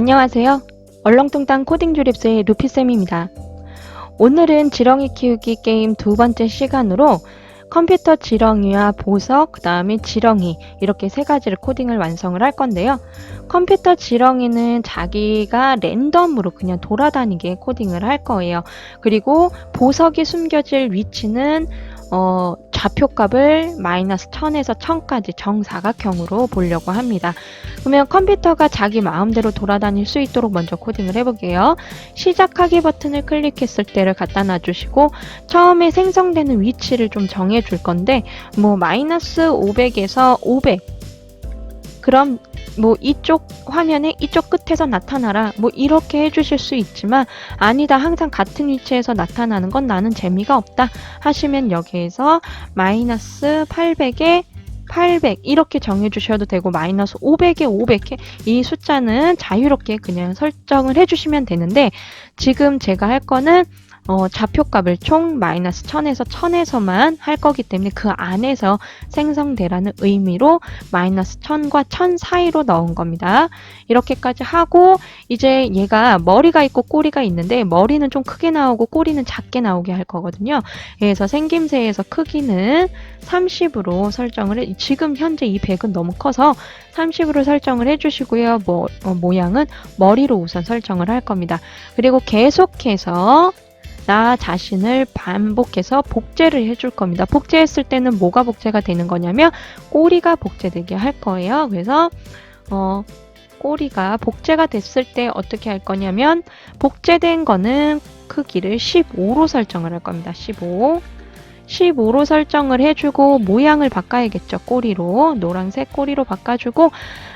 안녕하세요. 얼렁뚱땅 코딩 조립소의 루피쌤입니다. 오늘은 지렁이 키우기 게임 두 번째 시간으로 컴퓨터 지렁이와 보석, 그 다음에 지렁이 이렇게 세 가지를 코딩을 완성을 할 건데요. 컴퓨터 지렁이는 자기가 랜덤으로 그냥 돌아다니게 코딩을 할 거예요. 그리고 보석이 숨겨질 위치는 어, 좌표값을 마이너스 1000에서 1000까지 정사각형으로 보려고 합니다. 그러면 컴퓨터가 자기 마음대로 돌아다닐 수 있도록 먼저 코딩을 해볼게요. 시작하기 버튼을 클릭했을 때를 갖다 놔주시고 처음에 생성되는 위치를 좀 정해줄 건데 뭐 마이너스 500에서 500 그럼 뭐 이쪽 화면에 이쪽 끝에서 나타나라. 뭐 이렇게 해주실 수 있지만 아니다 항상 같은 위치에서 나타나는 건 나는 재미가 없다 하시면 여기에서 마이너스 800에 800 이렇게 정해주셔도 되고 마이너스 500에 500에 이 숫자는 자유롭게 그냥 설정을 해주시면 되는데 지금 제가 할 거는 어, 좌표값을 총 마이너스 1000에서 1000에서만 할 거기 때문에 그 안에서 생성되라는 의미로 마이너스 1000과 1000 사이로 넣은 겁니다. 이렇게까지 하고 이제 얘가 머리가 있고 꼬리가 있는데 머리는 좀 크게 나오고 꼬리는 작게 나오게 할 거거든요. 그래서 생김새에서 크기는 30으로 설정을 해 지금 현재 이 100은 너무 커서 30으로 설정을 해주시고요. 뭐, 어, 모양은 머리로 우선 설정을 할 겁니다. 그리고 계속해서 나 자신을 반복해서 복제를 해줄 겁니다. 복제했을 때는 뭐가 복제가 되는 거냐면 꼬리가 복제되게 할 거예요. 그래서 어, 꼬리가 복제가 됐을 때 어떻게 할 거냐면 복제된 거는 크기를 15로 설정을 할 겁니다. 15. 15로 설정을 해주고 모양을 바꿔야겠죠. 꼬리로 노란색 꼬리로 바꿔주고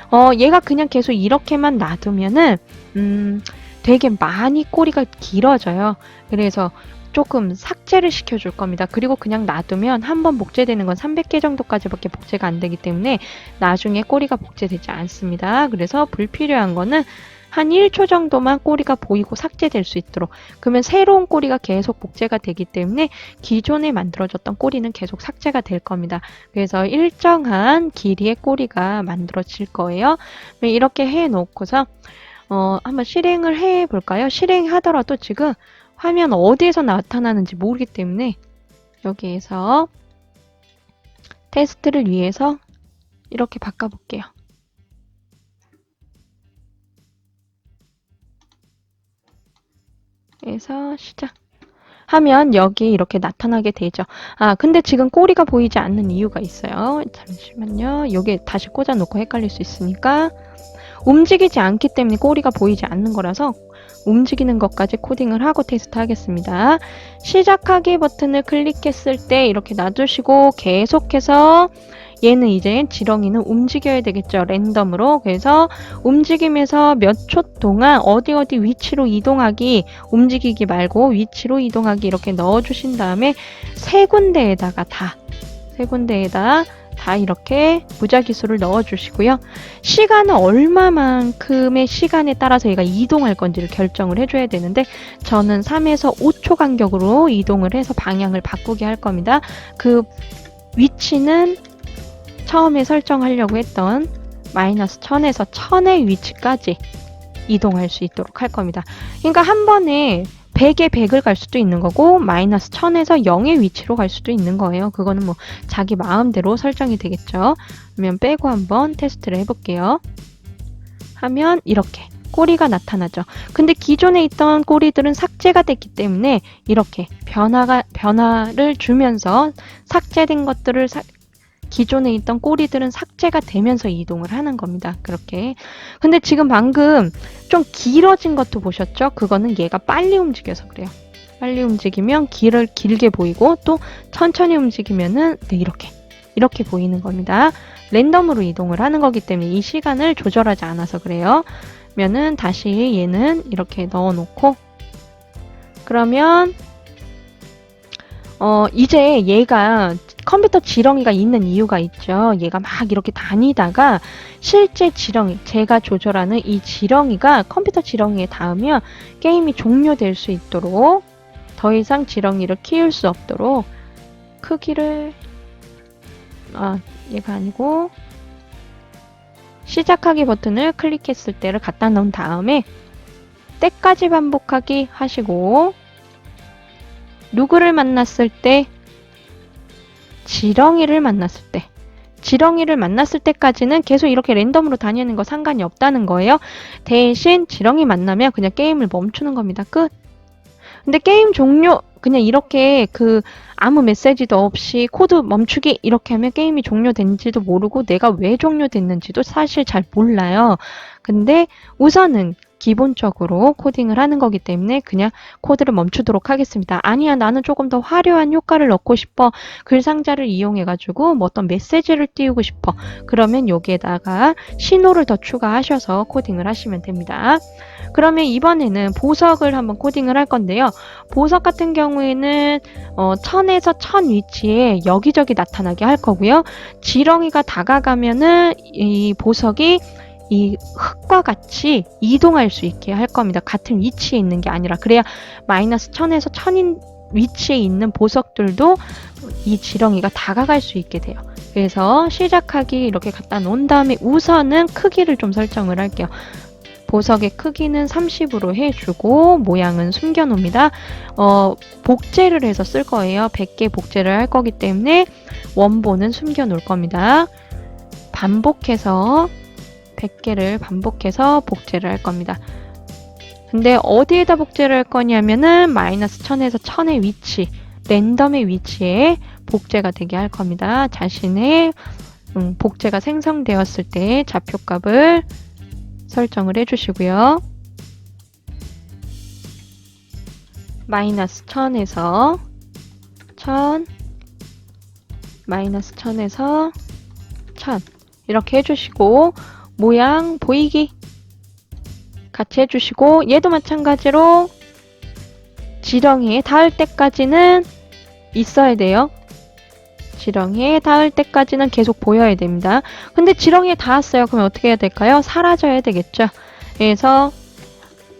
어 얘가 그냥 계속 이렇게만 놔두면은 음 되게 많이 꼬리가 길어져요. 그래서 조금 삭제를 시켜줄 겁니다. 그리고 그냥 놔두면 한 번 복제되는 건 300개 정도까지밖에 복제가 안 되기 때문에 나중에 꼬리가 복제되지 않습니다. 그래서 불필요한 거는 한 1초 정도만 꼬리가 보이고 삭제될 수 있도록 그러면 새로운 꼬리가 계속 복제가 되기 때문에 기존에 만들어졌던 꼬리는 계속 삭제가 될 겁니다. 그래서 일정한 길이의 꼬리가 만들어질 거예요. 이렇게 해 놓고서 어, 한번 실행을 해 볼까요? 실행하더라도 지금 화면 어디에서 나타나는지 모르기 때문에 여기에서 테스트를 위해서 이렇게 바꿔볼게요. 그래서 시작. 하면 여기 이렇게 나타나게 되죠. 아, 근데 지금 꼬리가 보이지 않는 이유가 있어요. 잠시만요. 여기 다시 꽂아 놓고 헷갈릴 수 있으니까 움직이지 않기 때문에 꼬리가 보이지 않는 거라서 움직이는 것까지 코딩을 하고 테스트 하겠습니다. 시작하기 버튼을 클릭했을 때 이렇게 놔두시고 계속해서 얘는 이제 지렁이는 움직여야 되겠죠. 랜덤으로. 그래서 움직이면서 몇 초 동안 어디 어디 위치로 이동하기, 움직이기 말고 위치로 이동하기 이렇게 넣어주신 다음에 세 군데에다가 다, 세 군데에다 다 이렇게 무작위수를 넣어주시고요. 시간은 얼마만큼의 시간에 따라서 얘가 이동할 건지를 결정을 해줘야 되는데 저는 3에서 5초 간격으로 이동을 해서 방향을 바꾸게 할 겁니다. 그 위치는 처음에 설정하려고 했던 마이너스 1000에서 1000의 위치까지 이동할 수 있도록 할 겁니다. 그러니까 한 번에 100에 100을 갈 수도 있는 거고 마이너스 1000에서 0의 위치로 갈 수도 있는 거예요. 그거는 뭐 자기 마음대로 설정이 되겠죠. 그러면 빼고 한번 테스트를 해볼게요. 하면 이렇게 꼬리가 나타나죠. 근데 기존에 있던 꼬리들은 삭제가 됐기 때문에 이렇게 변화가 변화를 주면서 삭제된 것들을 사, 기존에 있던 꼬리들은 삭제가 되면서 이동을 하는 겁니다. 그렇게. 근데 지금 방금 좀 길어진 것도 보셨죠? 그거는 얘가 빨리 움직여서 그래요. 빨리 움직이면 길을 길게 보이고 또 천천히 움직이면은 네, 이렇게 이렇게 보이는 겁니다. 랜덤으로 이동을 하는 거기 때문에 이 시간을 조절하지 않아서 그래요. 그러면은 다시 얘는 이렇게 넣어 놓고 그러면 어 이제 얘가 컴퓨터 지렁이가 있는 이유가 있죠. 얘가 막 이렇게 다니다가 실제 지렁이, 제가 조절하는 이 지렁이가 컴퓨터 지렁이에 닿으면 게임이 종료될 수 있도록 더 이상 지렁이를 키울 수 없도록 크기를 아 얘가 아니고 시작하기 버튼을 클릭했을 때를 갖다 놓은 다음에 때까지 반복하기 하시고 누구를 만났을 때 지렁이를 만났을 때 지렁이를 만났을 때까지는 계속 이렇게 랜덤으로 다니는 거 상관이 없다는 거예요. 대신 지렁이 만나면 그냥 게임을 멈추는 겁니다. 끝. 근데 게임 종료 그냥 이렇게 그 아무 메시지도 없이 코드 멈추기 이렇게 하면 게임이 종료된지도 모르고 내가 왜 종료됐는지도 사실 잘 몰라요. 근데 우선은 기본적으로 코딩을 하는 거기 때문에 그냥 코드를 멈추도록 하겠습니다. 아니야, 나는 조금 더 화려한 효과를 넣고 싶어. 글 상자를 이용해가지고 뭐 어떤 메시지를 띄우고 싶어. 그러면 여기에다가 신호를 더 추가하셔서 코딩을 하시면 됩니다. 그러면 이번에는 보석을 한번 코딩을 할 건데요. 보석 같은 경우에는 어, 천에서 천 위치에 여기저기 나타나게 할 거고요. 지렁이가 다가가면은 이 보석이 이 흙과 같이 이동할 수 있게 할 겁니다. 같은 위치에 있는 게 아니라 그래야 마이너스 천에서 천인 위치에 있는 보석들도 이 지렁이가 다가갈 수 있게 돼요. 그래서 시작하기 이렇게 갖다 놓은 다음에 우선은 크기를 좀 설정을 할게요. 보석의 크기는 30으로 해주고 모양은 숨겨놓습니다. 어, 복제를 해서 쓸 거예요. 100개 복제를 할 거기 때문에 원본은 숨겨놓을 겁니다. 반복해서 100개를 반복해서 복제를 할 겁니다. 근데 어디에다 복제를 할 거냐면은 마이너스 1000에서 1000의 위치, 랜덤의 위치에 복제가 되게 할 겁니다. 자신의 음, 복제가 생성되었을 때 좌표값을 설정을 해주시고요. 마이너스 1000에서 1000 마이너스 1000에서 1000 이렇게 해주시고 모양 보이기 같이 해주시고 얘도 마찬가지로 지렁이에 닿을 때까지는 있어야 돼요. 지렁이에 닿을 때까지는 계속 보여야 됩니다. 근데 지렁이에 닿았어요. 그러면 어떻게 해야 될까요? 사라져야 되겠죠. 그래서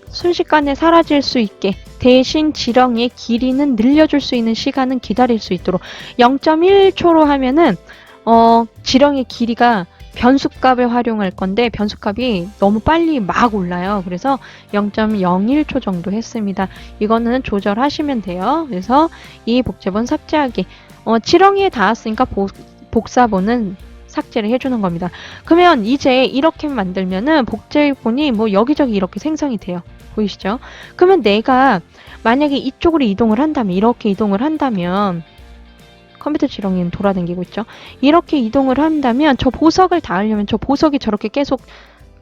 순식간에 사라질 수 있게 대신 지렁이의 길이는 늘려줄 수 있는 시간은 기다릴 수 있도록 0.1초로 하면은 어, 지렁이 길이가 변수값을 활용할 건데 변수값이 너무 빨리 막 올라요. 그래서 0.01초 정도 했습니다. 이거는 조절하시면 돼요. 그래서 이 복제본 삭제하기. 어, 지렁이에 닿았으니까 복, 복사본은 삭제를 해주는 겁니다. 그러면 이제 이렇게 만들면은 복제본이 뭐 여기저기 이렇게 생성이 돼요. 보이시죠? 그러면 내가 만약에 이쪽으로 이동을 한다면 이렇게 이동을 한다면 컴퓨터 지렁이는 돌아다니고 있죠. 이렇게 이동을 한다면 저 보석을 닿으려면 저 보석이 저렇게 계속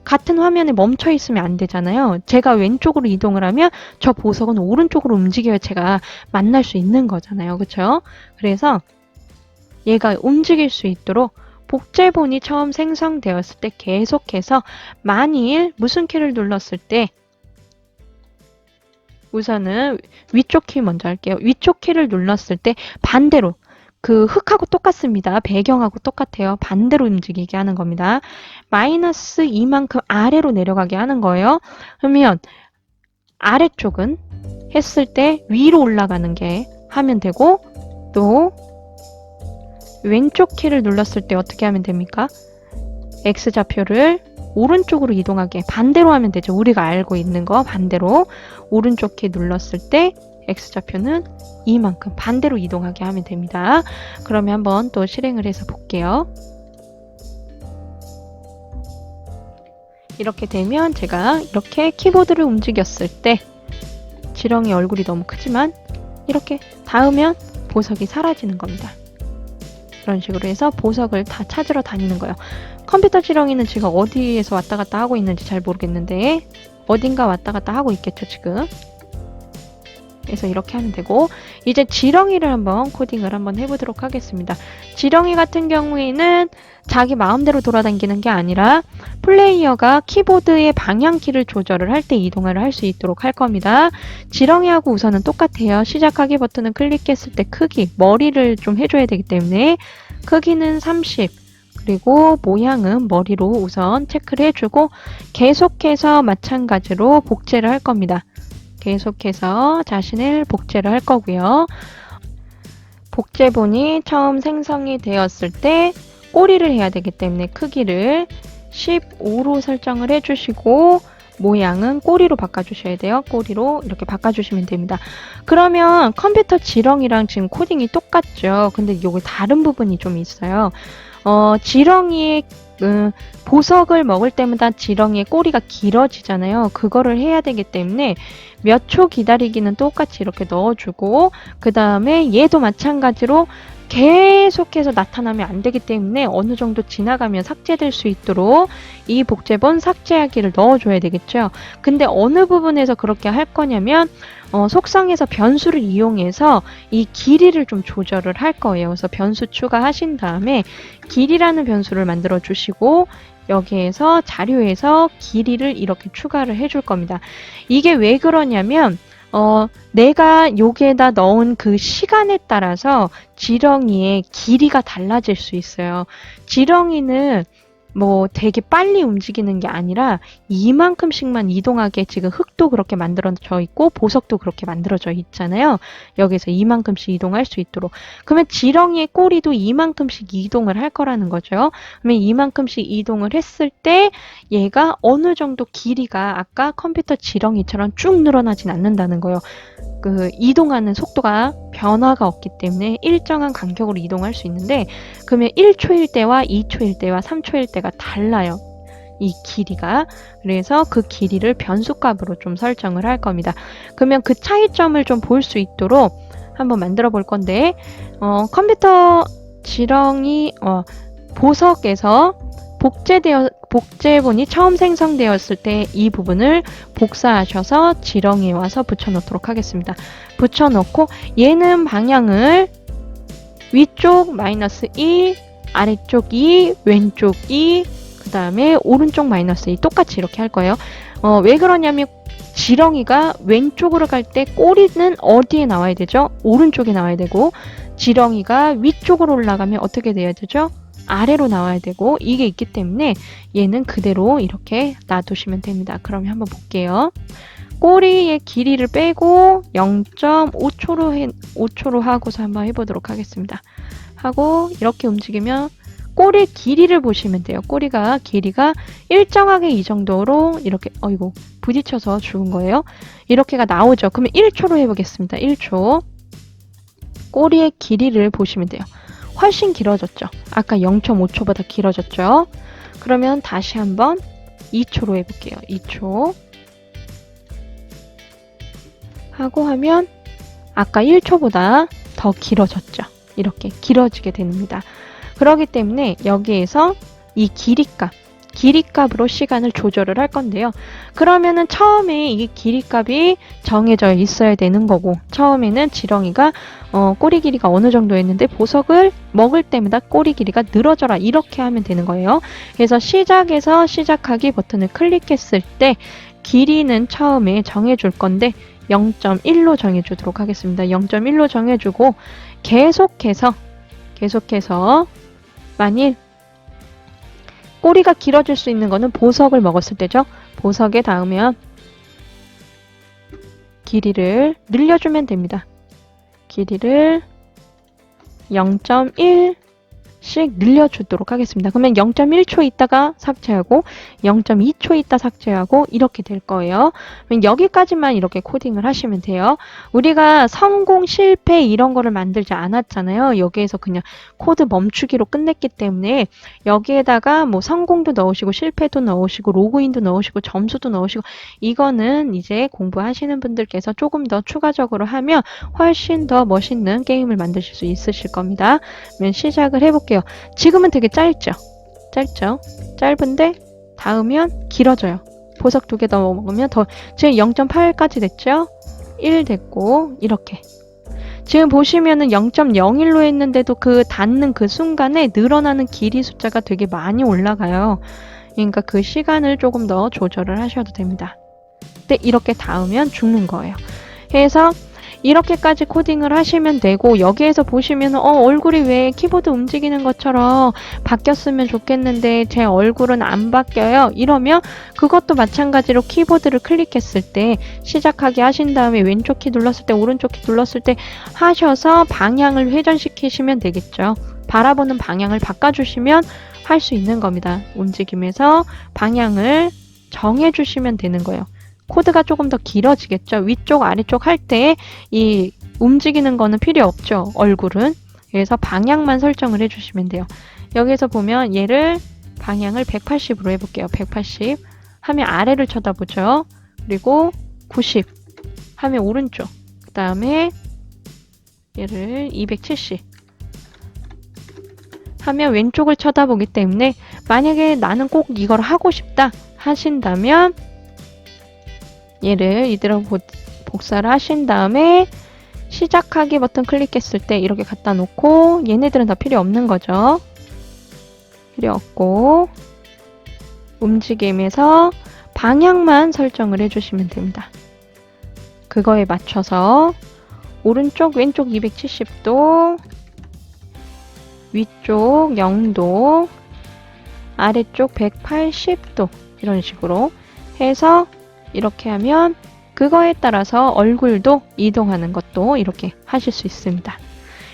같은 화면에 멈춰 있으면 안 되잖아요. 제가 왼쪽으로 이동을 하면 저 보석은 오른쪽으로 움직여야 제가 만날 수 있는 거잖아요. 그렇죠? 그래서 얘가 움직일 수 있도록 복제본이 처음 생성되었을 때 계속해서 만일 무슨 키를 눌렀을 때 우선은 위쪽 키 먼저 할게요. 위쪽 키를 눌렀을 때 반대로 그 흙하고 똑같습니다. 배경하고 똑같아요. 반대로 움직이게 하는 겁니다. 마이너스 2만큼 아래로 내려가게 하는 거예요. 그러면 아래쪽은 했을 때 위로 올라가는 게 하면 되고 또 왼쪽 키를 눌렀을 때 어떻게 하면 됩니까? X좌표를 오른쪽으로 이동하게 반대로 하면 되죠. 우리가 알고 있는 거 반대로 오른쪽 키 눌렀을 때 X좌표는 이만큼 반대로 이동하게 하면 됩니다. 그러면 한번 또 실행을 해서 볼게요. 이렇게 되면 제가 이렇게 키보드를 움직였을 때 지렁이 얼굴이 너무 크지만 이렇게 닿으면 보석이 사라지는 겁니다. 이런 식으로 해서 보석을 다 찾으러 다니는 거예요. 컴퓨터 지렁이는 지금 어디에서 왔다 갔다 하고 있는지 잘 모르겠는데 어딘가 왔다 갔다 하고 있겠죠 지금. 그래서 이렇게 하면 되고 이제 지렁이를 한번 코딩을 한번 해보도록 하겠습니다. 지렁이 같은 경우에는 자기 마음대로 돌아다니는 게 아니라 플레이어가 키보드의 방향키를 조절을 할 때 이동을 할 수 있도록 할 겁니다. 지렁이하고 우선은 똑같아요. 시작하기 버튼을 클릭했을 때 크기, 머리를 좀 해줘야 되기 때문에 크기는 30, 그리고 모양은 머리로 우선 체크를 해주고 계속해서 마찬가지로 복제를 할 겁니다. 계속해서 자신을 복제를 할 거고요. 복제본이 처음 생성이 되었을 때 꼬리를 해야 되기 때문에 크기를 15로 설정을 해주시고 모양은 꼬리로 바꿔주셔야 돼요. 꼬리로 이렇게 바꿔주시면 됩니다. 그러면 컴퓨터 지렁이랑 지금 코딩이 똑같죠. 근데 요거 다른 부분이 좀 있어요. 어, 지렁이의 그 보석을 먹을 때마다 지렁이의 꼬리가 길어지잖아요. 그거를 해야 되기 때문에 몇 초 기다리기는 똑같이 이렇게 넣어주고 그 다음에 얘도 마찬가지로 계속해서 나타나면 안 되기 때문에 어느 정도 지나가면 삭제될 수 있도록 이 복제본 삭제하기를 넣어줘야 되겠죠. 근데 어느 부분에서 그렇게 할 거냐면 어, 속성에서 변수를 이용해서 이 길이를 좀 조절을 할 거예요. 그래서 변수 추가하신 다음에 길이라는 변수를 만들어 주시고 여기에서 자료에서 길이를 이렇게 추가를 해줄 겁니다. 이게 왜 그러냐면 어, 내가 여기에다 넣은 그 시간에 따라서 지렁이의 길이가 달라질 수 있어요. 지렁이는 뭐 되게 빨리 움직이는 게 아니라 이만큼씩만 이동하게 지금 흙도 그렇게 만들어져 있고 보석도 그렇게 만들어져 있잖아요. 여기서 이만큼씩 이동할 수 있도록. 그러면 지렁이의 꼬리도 이만큼씩 이동을 할 거라는 거죠. 그러면 이만큼씩 이동을 했을 때 얘가 어느 정도 길이가 아까 컴퓨터 지렁이처럼 쭉 늘어나진 않는다는 거예요. 그 이동하는 속도가 변화가 없기 때문에 일정한 간격으로 이동할 수 있는데 그러면 1초일 때와 2초일 때와 3초일 때가 달라요. 이 길이가 그래서 그 길이를 변수값으로 좀 설정을 할 겁니다. 그러면 그 차이점을 좀 볼 수 있도록 한번 만들어 볼 건데 어, 컴퓨터 지렁이 어, 보석에서 복제되어 복제본이 처음 생성되었을 때 이 부분을 복사하셔서 지렁이에 와서 붙여놓도록 하겠습니다. 붙여놓고 얘는 방향을 위쪽 마이너스 2, 아래쪽 2, 왼쪽 2, 그 다음에 오른쪽 마이너스 2 똑같이 이렇게 할 거예요. 어, 왜 그러냐면 지렁이가 왼쪽으로 갈 때 꼬리는 어디에 나와야 되죠? 오른쪽에 나와야 되고 지렁이가 위쪽으로 올라가면 어떻게 돼야 되죠? 아래로 나와야 되고 이게 있기 때문에 얘는 그대로 이렇게 놔두시면 됩니다. 그럼 한번 볼게요. 꼬리의 길이를 빼고 0.5초로 해, 5초로 하고서 한번 해보도록 하겠습니다. 하고 이렇게 움직이면 꼬리 길이를 보시면 돼요. 꼬리가 길이가 일정하게 이 정도로 이렇게 어이고 부딪혀서 죽은 거예요. 이렇게가 나오죠. 그러면 1초로 해보겠습니다. 1초. 꼬리의 길이를 보시면 돼요. 훨씬 길어졌죠. 아까 0.5초보다 길어졌죠. 그러면 다시 한번 2초로 해볼게요. 2초. 하고 하면 아까 1초보다 더 길어졌죠. 이렇게 길어지게 됩니다. 그렇기 때문에 여기에서 이 길이값, 길이 값으로 시간을 조절을 할 건데요. 그러면은 처음에 이 길이 값이 정해져 있어야 되는 거고 처음에는 지렁이가 어, 꼬리 길이가 어느 정도였는데 보석을 먹을 때마다 꼬리 길이가 늘어져라 이렇게 하면 되는 거예요. 그래서 시작에서 시작하기 버튼을 클릭했을 때 길이는 처음에 정해줄 건데 0.1로 정해주도록 하겠습니다. 0.1로 정해주고 계속해서 계속해서 만일 꼬리가 길어질 수 있는 거는 보석을 먹었을 때죠. 보석에 닿으면 길이를 늘려주면 됩니다. 길이를 0.1 씩 늘려주도록 하겠습니다. 그러면 0.1초 있다가 삭제하고 0.2초 있다 삭제하고 이렇게 될 거예요. 그럼 여기까지만 이렇게 코딩을 하시면 돼요. 우리가 성공, 실패 이런 거를 만들지 않았잖아요. 여기에서 그냥 코드 멈추기로 끝냈기 때문에 여기에다가 뭐 성공도 넣으시고 실패도 넣으시고 로그인도 넣으시고 점수도 넣으시고 이거는 이제 공부하시는 분들께서 조금 더 추가적으로 하면 훨씬 더 멋있는 게임을 만드실 수 있으실 겁니다. 그러면 시작을 해볼게요. 지금은 되게 짧죠? 짧죠? 짧은데 닿으면 길어져요. 보석 두 개 더 먹으면 더 지금 0.8까지 됐죠? 1 됐고 이렇게 지금 보시면은 0.01로 했는데도 그 닿는 그 순간에 늘어나는 길이 숫자가 되게 많이 올라가요. 그러니까 그 시간을 조금 더 조절을 하셔도 됩니다. 근데 이렇게 닿으면 죽는 거예요. 그래서 이렇게까지 코딩을 하시면 되고 여기에서 보시면 어 얼굴이 왜 키보드 움직이는 것처럼 바뀌었으면 좋겠는데 제 얼굴은 안 바뀌어요 이러면 그것도 마찬가지로 키보드를 클릭했을 때 시작하게 하신 다음에 왼쪽 키 눌렀을 때 오른쪽 키 눌렀을 때 하셔서 방향을 회전시키시면 되겠죠 바라보는 방향을 바꿔주시면 할 수 있는 겁니다. 움직임에서 방향을 정해 주시면 되는 거예요. 코드가 조금 더 길어지겠죠. 위쪽, 아래쪽 할 때 이 움직이는 거는 필요 없죠. 얼굴은. 그래서 방향만 설정을 해주시면 돼요. 여기서 보면 얘를 방향을 180으로 해볼게요. 180 하면 아래를 쳐다보죠. 그리고 90 하면 오른쪽. 그 다음에 얘를 270 하면 왼쪽을 쳐다보기 때문에 만약에 나는 꼭 이걸 하고 싶다 하신다면 얘를 이대로 보- 복사를 하신 다음에 시작하기 버튼 클릭했을 때 이렇게 갖다 놓고 얘네들은 다 필요 없는 거죠. 필요 없고 움직임에서 방향만 설정을 해주시면 됩니다. 그거에 맞춰서 오른쪽 왼쪽 270도 위쪽 0도 아래쪽 180도 이런 식으로 해서 이렇게 하면 그거에 따라서 얼굴도 이동하는 것도 이렇게 하실 수 있습니다.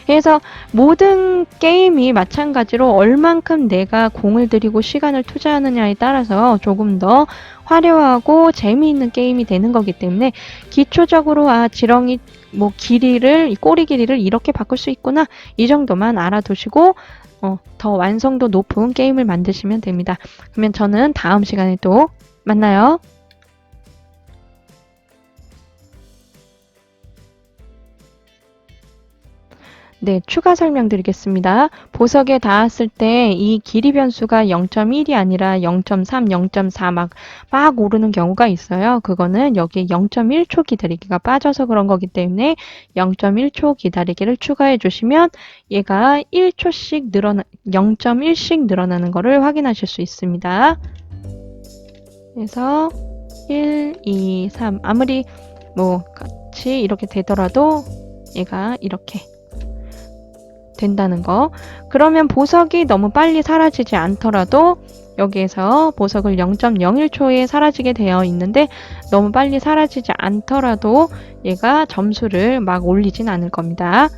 그래서 모든 게임이 마찬가지로 얼만큼 내가 공을 들이고 시간을 투자하느냐에 따라서 조금 더 화려하고 재미있는 게임이 되는 거기 때문에 기초적으로 아 지렁이 뭐 길이를 이 꼬리 길이를 이렇게 바꿀 수 있구나 이 정도만 알아두시고 어, 더 완성도 높은 게임을 만드시면 됩니다. 그러면 저는 다음 시간에 또 만나요. 네, 추가 설명드리겠습니다. 보석에 닿았을 때 이 길이 변수가 0.1이 아니라 0.3, 0.4 막, 막 오르는 경우가 있어요. 그거는 여기에 0.1초 기다리기가 빠져서 그런 거기 때문에 0.1초 기다리기를 추가해 주시면 얘가 1초씩 늘어나, 0.1씩 늘어나는 거를 확인하실 수 있습니다. 그래서 1, 2, 3 아무리 뭐 같이 이렇게 되더라도 얘가 이렇게 된다는 거. 그러면 보석이 너무 빨리 사라지지 않더라도 여기에서 보석을 0.01초에 사라지게 되어 있는데 너무 빨리 사라지지 않더라도 얘가 점수를 막 올리진 않을 겁니다.